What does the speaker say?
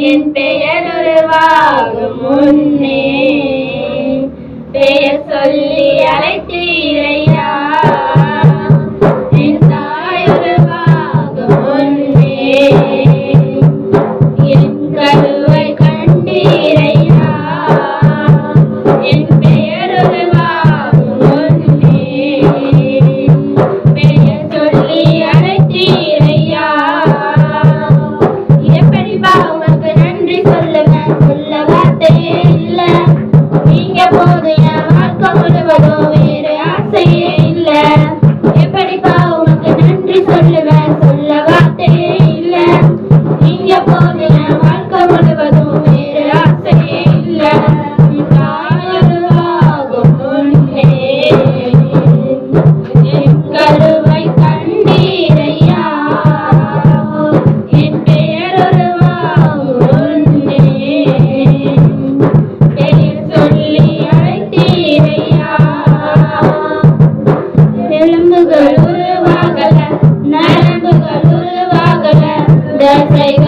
என் பெயருருவாகும் முன்னே. பெயர் சொல்லி அழைத்தே Oh, நரம்புகள் உருவாகல தசைகள்